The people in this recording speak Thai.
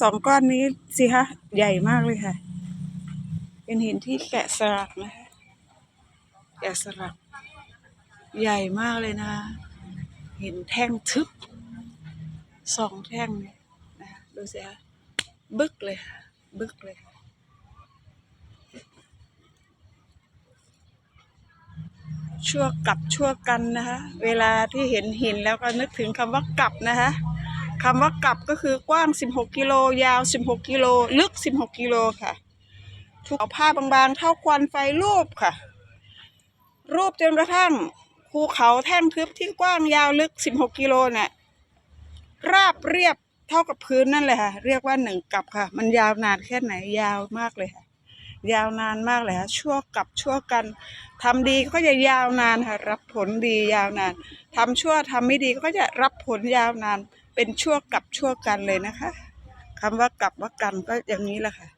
สองก้อนนี้สิคะใหญ่มากเลยค่ะ เป็นหินที่แกะสลักนะคะแกะสลัก ใหญ่มากเลยนะหินแท่งทึบสองแท่งเนี่ยนะดูสิคะบึกเลยค่ะบึกเลยชั่วกับชั่วกันนะคะเวลาที่เห็นหินแล้วก็นึกถึงคำว่ากับนะคะ คำว่ากลับก็คือกว้าง 16 กิโลยาว 16 กิโลลึก 16 กิโลค่ะถูกเอาผ้าบางๆ เท่าควันไฟรูปค่ะ รูปจนกระทั่งภูเขาแท่งทึบที่กว้างยาวลึก 16 กิโลเนี่ยราบเรียบเท่ากับพื้นนั่นแหละค่ะ เรียกว่าหนึ่งกลับค่ะ มันยาวนานแค่ไหนยาวมากเลยค่ะ ยาวนานมากเลยค่ะชั่วกับชั่วกันทำดีก็จะยาวนานค่ะรับผลดียาวนานทำชั่วทำไม่ดีก็จะรับผลยาวนาน เป็นชั่วกับชั่วกันเลยนะคะคำว่ากับว่ากันก็อย่างนี้แหละค่ะ